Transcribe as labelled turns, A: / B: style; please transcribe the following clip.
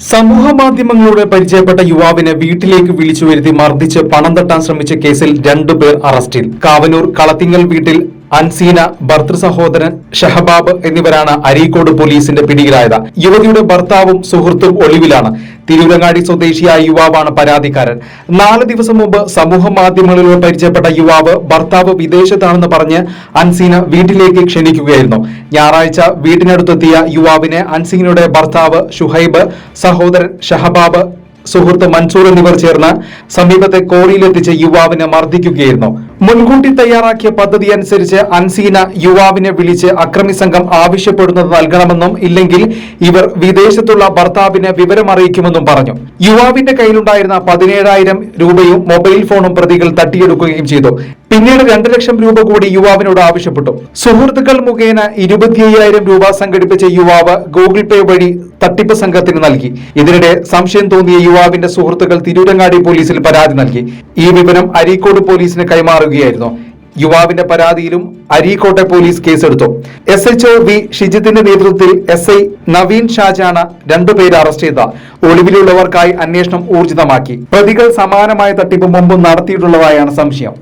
A: സമൂഹ മാധ്യമങ്ങളിലൂടെ പരിചയപ്പെട്ട യുവാവിനെ വീട്ടിലേക്ക് വിളിച്ചു വരുത്തി മർദ്ദിച്ച് പണം തട്ടാൻ ശ്രമിച്ച കേസിൽ രണ്ടുപേർ അറസ്റ്റിൽ. കാവനൂർ കളത്തിങ്ങൽ വീട്ടിൽ അൻസീന ഭർത്തൃ സഹോദരൻ ഷഹബാബ് എന്നിവരാണ് അരീക്കോട് പോലീസിന്റെ പിടിയിലായത്. യുവതിയുടെ ഭർത്താവും സുഹൃത്തും ഒളിവിലാണ്. തിരൂരങ്ങാടി സ്വദേശിയായ യുവാവാണ് പരാതിക്കാരൻ. നാല് ദിവസം മുമ്പ് സമൂഹ മാധ്യമങ്ങളിലൂടെ പരിചയപ്പെട്ട യുവാവ് ഭർത്താവ് വിദേശത്താണെന്ന് പറഞ്ഞ് അൻസീന വീട്ടിലേക്ക് ക്ഷണിക്കുകയായിരുന്നു. ഞായറാഴ്ച വീട്ടിനടുത്തെത്തിയ യുവാവിനെ അൻസീനയുടെ ഭർത്താവ് ഷുഹൈബ് സഹോദരൻ ഷഹബാബ് സുഹൃത്ത് മൻസൂർ എന്നിവർ ചേർന്ന് സമീപത്തെ കോറിയിലെത്തിച്ച് യുവാവിനെ മർദ്ദിക്കുകയായിരുന്നു. മുൻകൂട്ടി തയ്യാറാക്കിയ പദ്ധതി അനുസരിച്ച് അൻസീന യുവാവിനെ വിളിച്ച് അക്രമി സംഘം ആവശ്യപ്പെടുന്നത് നൽകണമെന്നും ഇല്ലെങ്കിൽ ഇവർ വിദേശത്തുള്ള ഭർത്താവിനെ വിവരമറിയിക്കുമെന്നും പറഞ്ഞു. യുവാവിന്റെ കയ്യിലുണ്ടായിരുന്ന പതിനേഴായിരം രൂപയും മൊബൈൽ ഫോണും പ്രതികൾ തട്ടിയെടുക്കുകയും ചെയ്തു. പിന്നീട് രണ്ട് ലക്ഷം രൂപ കൂടി യുവാവിനോട് ആവശ്യപ്പെട്ടു. സുഹൃത്തുക്കൾ മുഖേന ഇരുപത്തി അയ്യായിരം രൂപ സംഘടിപ്പിച്ച യുവാവ് ഗൂഗിൾ പേ വഴി തട്ടിപ്പ് സംഘത്തിന് നൽകി. ഇതിനിടെ സംശയം തോന്നിയ യുവാവിന്റെ സുഹൃത്തുക്കൾ തിരൂരങ്ങാടി പോലീസിൽ പരാതി നൽകി. ഈ വിവരം അരീക്കോട് പോലീസിന് കൈമാറുകയായിരുന്നു. യുവാവിന്റെ പരാതിയിലും അരീക്കോട്ടെ പോലീസ് കേസെടുത്തു. എസ് എച്ച് ഒ വി ഷിജിത്തിന്റെ നേതൃത്വത്തിൽ എസ് ഐ നവീൻ ഷാജാണ് രണ്ടുപേരെ അറസ്റ്റ് ചെയ്ത. ഒളിവിലുള്ളവർക്കായി അന്വേഷണം ഊർജിതമാക്കി. പ്രതികൾ സമാനമായ തട്ടിപ്പ് മുമ്പും നടത്തിയിട്ടുള്ളതായാണ് സംശയം.